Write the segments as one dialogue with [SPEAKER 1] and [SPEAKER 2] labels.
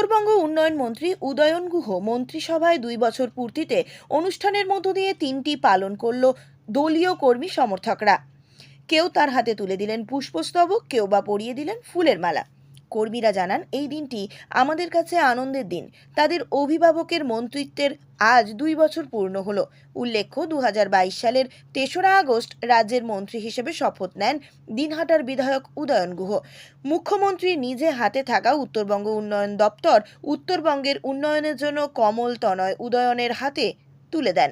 [SPEAKER 1] উত্তরবঙ্গ উন্নয়ন মন্ত্রী উদয়ন গুহ মন্ত্রিসভায় দুই বছর পূর্তিতে অনুষ্ঠানের মধ্য দিয়ে তিনটি পালন করল দলীয় কর্মী সমর্থকরা। কেউ তার হাতে তুলে দিলেন পুষ্পস্তবক, কেউ বা পরিয়ে দিলেন ফুলের মালা। কর্মীরা জানান, এই দিনটি আমাদের কাছে আনন্দের দিন। তাদের অভিভাবকের মন্ত্রিত্বের আজ দুই বছর পূর্ণ হলো। উল্লেখ্য দু হাজার বাইশ সালের তেসরা আগস্ট রাজ্যের মন্ত্রী হিসেবে শপথ নেন দিনহাটার বিধায়ক উদয়ন গুহ। মুখ্যমন্ত্রী নিজে হাতে থাকা উত্তরবঙ্গ উন্নয়ন দপ্তর উত্তরবঙ্গের উন্নয়নের জন্য কমল তনয় উদয়নের হাতে তুলে দেন।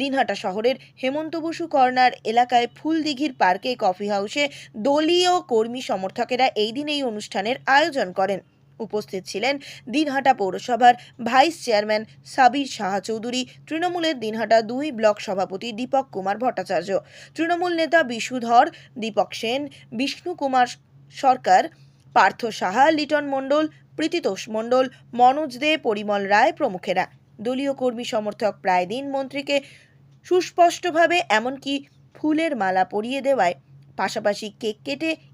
[SPEAKER 1] দিনহাটা শহরের হেমন্ত বসু কর্নার এলাকায় ফুলদিঘির পার্কে কফি হাউসে দলীয় কর্মী সমর্থকেরা এই দিন এই অনুষ্ঠানের আয়োজন করেন। উপস্থিত ছিলেন দিনহাটা পৌরসভার ভাইস চেয়ারম্যান সাবির সাহা চৌধুরী, তৃণমূলের দিনহাটা দুই ব্লক সভাপতি দীপক কুমার ভট্টাচার্য, তৃণমূল নেতা বিশুধর দীপক সেন, বিষ্ণু কুমার সরকার, পার্থ সাহা, লিটন মণ্ডল, প্রীতিতোষ মণ্ডল, মনোজ দে, পরিমল রায় প্রমুখেরা। দলীয় কর্মী সমর্থক প্রায় দিন মন্ত্রীকে সুস্পষ্টভাবে এমনকি ফুলের মালা পরিয়ে দেওয়ায় পাশাপাশি কেক কেটে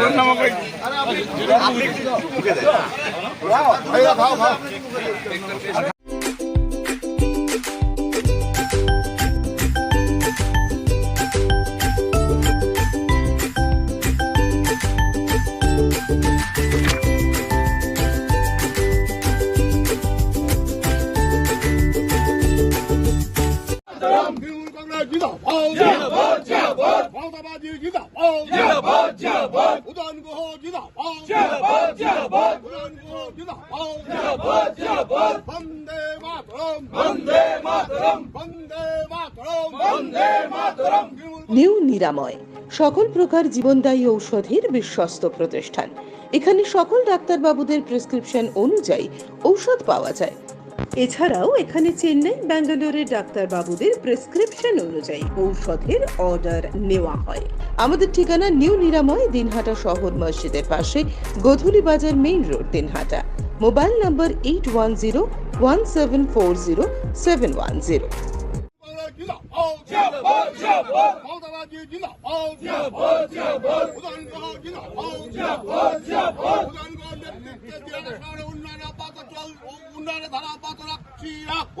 [SPEAKER 2] তৃণমূল জিন্দাবাদ জিন্দাবাদ। জিন্দাবাদ মমতাবাদী জিন্দাবাদ। জিন্দাবাদ জিন্দাবাদ। উদয়ন গুহ জিন্দাবাদ। জিন্দাবাদ জিন্দাবাদ। উদয়ন গুহ জিন্দাবাদ। জিন্দাবাদ জিন্দাবাদ। বন্দে মাতরম। বন্দে মাতরম। বন্দে মাতরম। বন্দে মাতরম।
[SPEAKER 3] নিউ নিরাময় সকল প্রকার জীবনদায়ী ঔষধের বিশ্বস্ত প্রতিষ্ঠান। এখানে সকল ডাক্তারবাবুদের প্রেসক্রিপশন অনুযায়ী ঔষধ পাওয়া যায়। এছাড়াও এখানে চেন্নাই ব্যাঙ্গালোরের ডাক্তারবাবুদের প্রেসক্রিপশন অনুযায়ী ঔষধের অর্ডার নেওয়া হয় আমাদের ঠিকানা নিউ নিরাময় দিনহাটা শহর মসজিদের পাশে Godhuli Bazar main road Dinhata mobile number eight one zero one seven four zero seven one zero
[SPEAKER 2] জিন্দাবাদ উন্নয়ন ধারা আপাত রাখছি। রাখব।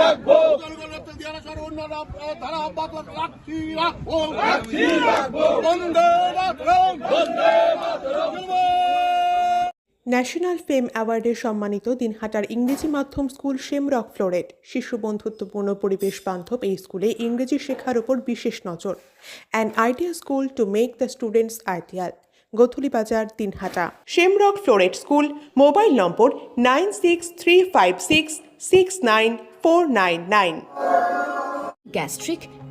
[SPEAKER 2] রাখব। উন্নয়ন ধারা আপাত রাখছি রাখব। রাখছি রাখব। বন্দে মাতরম। বন্দে
[SPEAKER 4] ন্যাশনাল ফেম অ্যাওয়ার্ডে সম্মানিত দিনহাটার ইংরেজি মাধ্যম স্কুল শেমরক ফ্লোরেট। শিশু বন্ধুত্বপূর্ণ পরিবেশ বান্ধব এই স্কুলে ইংরেজি শেখার উপর বিশেষ নজর। An idea school to make the students ideal Godhuli Bazar Dinhata. Shamrock Floret school, mobile number nine six three five six six nine four nine nine
[SPEAKER 5] gastric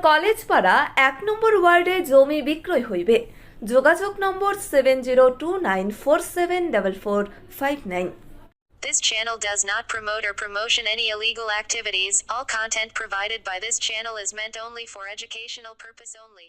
[SPEAKER 6] দিনহাটার college পাড়া এক নম্বর ওয়ার্ডে জমি বিক্রয় হইবে যোগাযোগ number seven zero two nine four seven double four five nine
[SPEAKER 7] This channel does not promote or promotion any illegal activities. All content provided by this channel is meant only for educational purpose only.